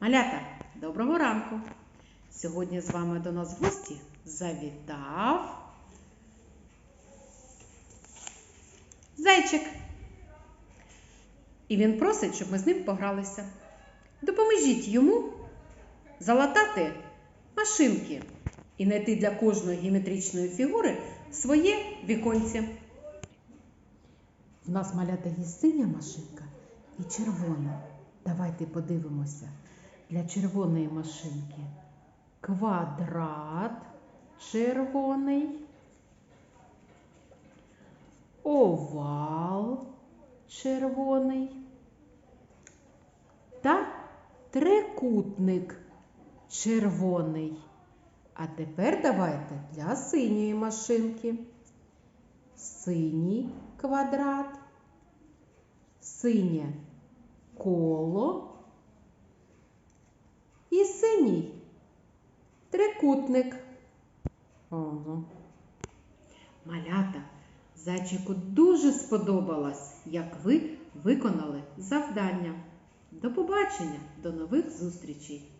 Малята, доброго ранку! Сьогодні з вами до нас в гості завітав зайчик. І він просить, щоб ми з ним погралися. Допоможіть йому залатати машинки і знайти для кожної геометричної фігури своє віконце. В нас малята є синя машинка і червона. Давайте подивимося. Для червоної машинки. Квадрат червоний, овал червоний. Та трикутник червоний. А тепер давайте для синьої машинки. Синій квадрат, синє коло і синій трикутник. Ого. Малята, зайчику дуже сподобалось, як ви виконали завдання. До побачення, до нових зустрічей!